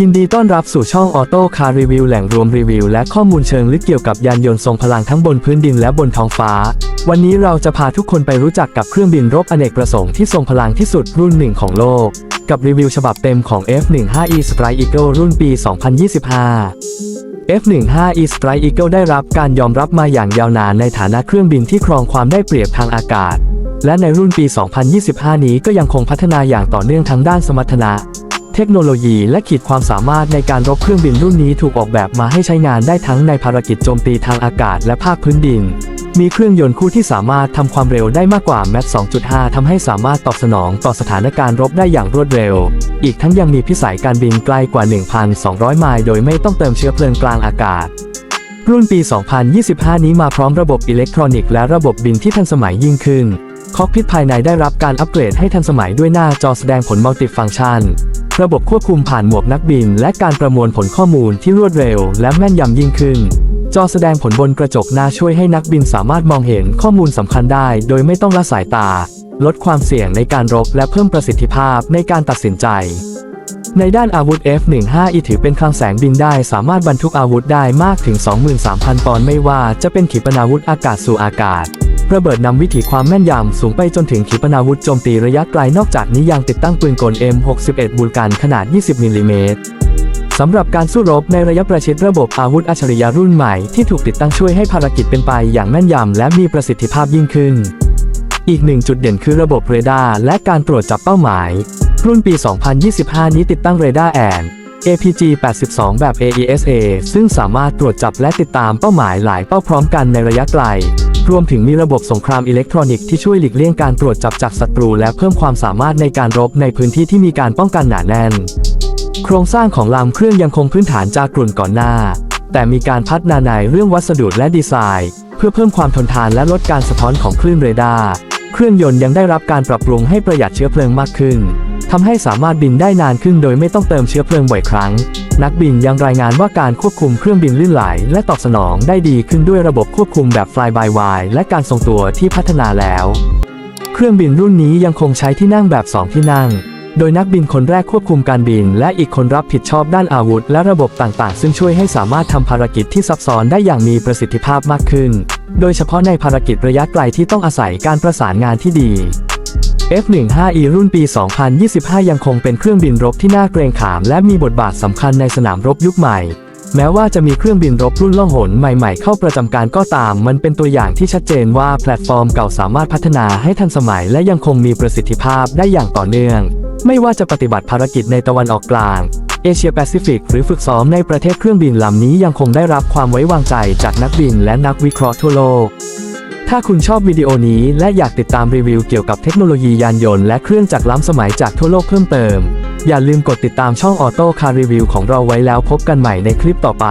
ยินดีต้อนรับสู่ช่องออโต้คาร์รีวิวแหล่งรวมรีวิว และข้อมูลเชิงลึกเกี่ยวกับยานยนต์ทรงพลังทั้งบนพื้นดินและบนท้องฟ้า วันนี้เราจะพาทุกคนไปรู้จักกับเครื่องบินรบอเนกประสงค์ที่ทรงพลังที่สุดรุ่นหนึ่งของโลก กับรีวิวฉบับเต็มของ F-15E Strike Eagle รุ่นปี 2025 F-15E Strike Eagle ได้รับการยอมรับมาอย่างยาวนานในฐานะเครื่องบินที่ครองความได้เปรียบทางอากาศ และในรุ่นปี 2025 นี้ก็ยังคงพัฒนาอย่างต่อเนื่องทั้งด้านสมรรถนะ เทคโนโลยีและขีดความสามารถในการรบเครื่องบินรุ่นนี้ถูกออกแบบมาให้ใช้งานได้ทั้งในภารกิจโจมตีทางอากาศและภาคพื้นดิน มีเครื่องยนต์คู่ที่สามารถทำความเร็วได้มากกว่าแมท2.5 ทำให้สามารถตอบสนองต่อสถานการณ์รบได้อย่างรวดเร็ว อีกทั้งยังมีพิสัยการบินไกลกว่า 1,200 ไมล์โดยไม่ต้องเติมเชื้อเพลิงกลางอากาศรุ่นปี 2025 นี้มาพร้อมระบบอิเล็กทรอนิกส์และระบบบินที่ทันสมัยยิ่งขึ้น คอกพิทภายในได้รับการอัปเกรดให้ทันสมัยด้วยหน้าจอแสดงผลมัลติฟังก์ชัน ระบบควบคุมผ่านหมวกนักบิน และการประมวลผลข้อมูลที่รวดเร็ว และแม่นยำยิ่งขึ้น จอแสดงผลบนกระจกหน้าช่วยให้นักบินสามารถมองเห็นข้อมูลสำคัญได้ โดยไม่ต้องละสายตา ลดความเสี่ยงในการรบและเพิ่มประสิทธิภาพในการตัดสินใจ ในด้านอาวุธ F-15E ถือเป็นคลังแสงบินได้สามารถบรรทุกอาวุธได้มากถึง 23,000 ปอนด์ไม่ว่าจะเป็นขีปนาวุธอากาศสู่อากาศ ระเบิดนำวิถีความแม่นยำสูงไปจนถึงขีปนาวุธโจมตีระยะไกลนอกจากนี้ยังติดตั้งปืนกล M61 บูลกันขนาด 20 มิลลิเมตรสำหรับการสู้รบในระยะประชิดระบบอาวุธอัจฉริยะรุ่นใหม่ที่ถูกติดตั้งช่วยให้ภารกิจเป็นไปอย่างแม่นยำและมีประสิทธิภาพยิ่งขึ้น อีกหนึ่งจุดเด่นคือระบบเรดาร์และการตรวจจับเป้าหมาย รุ่นปี 2025 นี้ติดตั้งเรดาร์แอน APG 82 แบบ AESA ซึ่งสามารถตรวจจับและติดตามเป้าหมายหลายเป้าพร้อมกันในระยะไกล รวมถึงมีระบบสงครามอิเล็กทรอนิกส์ที่ช่วยหลีกเลี่ยงการตรวจจับจากศัตรู และเพิ่มความสามารถในการรบในพื้นที่ที่มีการป้องกันหนาแน่น โครงสร้างของลำเครื่องยังคงพื้นฐานจากกลุ่นก่อนหน้า แต่มีการพัฒนาในเรื่องวัสดุและดีไซน์ เพื่อเพิ่มความทนทานและลดการสะท้อนของคลื่นเรดาร์ เครื่องยนต์ยังได้รับการปรับปรุงให้ประหยัดเชื้อเพลิงมากขึ้น ทำให้สามารถบินได้นานขึ้นโดยไม่ต้องเติมเชื้อเพลิงบ่อยครั้ง นักบินยังรายงานว่าการควบคุมเครื่องบินลื่นไหล และตอบสนองได้ดีขึ้นด้วยระบบควบคุมแบบ fly by wire และการทรงตัวที่พัฒนาแล้ว เครื่องบินรุ่นนี้ยังคงใช้ที่นั่งแบบ 2 ที่นั่ง โดยนักบินคนแรกควบคุมการบิน และอีกคนรับผิดชอบด้านอาวุธ และระบบต่างๆ ซึ่งช่วยให้สามารถทำภารกิจที่ซับซ้อนได้อย่างมีประสิทธิภาพมากขึ้น โดยเฉพาะในภารกิจระยะไกลที่ต้องอาศัยการประสานงานที่ดี F-15E รุ่นปี 2025 ยังคงเป็นเครื่องบินรบที่น่าเกรงขาม และมีบทบาทสำคัญในสนามรบยุคใหม่ แม้ว่าจะมีเครื่องบินรบรุ่นล่องหนใหม่ๆ เข้าประจำการก็ตาม มันเป็นตัวอย่างที่ชัดเจนว่าแพลตฟอร์มเก่าสามารถพัฒนาให้ทันสมัย และยังคงมีประสิทธิภาพได้อย่างต่อเนื่อง ไม่ว่าจะปฏิบัติภารกิจในตะวันออกกลางเอเชียแปซิฟิกหรือฝึกซ้อมในประเทศเครื่องบินลำนี้ยังคงได้รับความไว้วางใจจากนักบินและนักวิเคราะห์ทั่วโลก ถ้าคุณชอบวิดีโอนี้และอยากติดตามรีวิวเกี่ยวกับเทคโนโลยียานยนต์และเครื่องจักรล้ำสมัยจากทั่วโลกเพิ่มเติม อย่าลืมกดติดตามช่องออโต้คาร์รีวิวของเราไว้แล้วพบกันใหม่ในคลิปต่อไป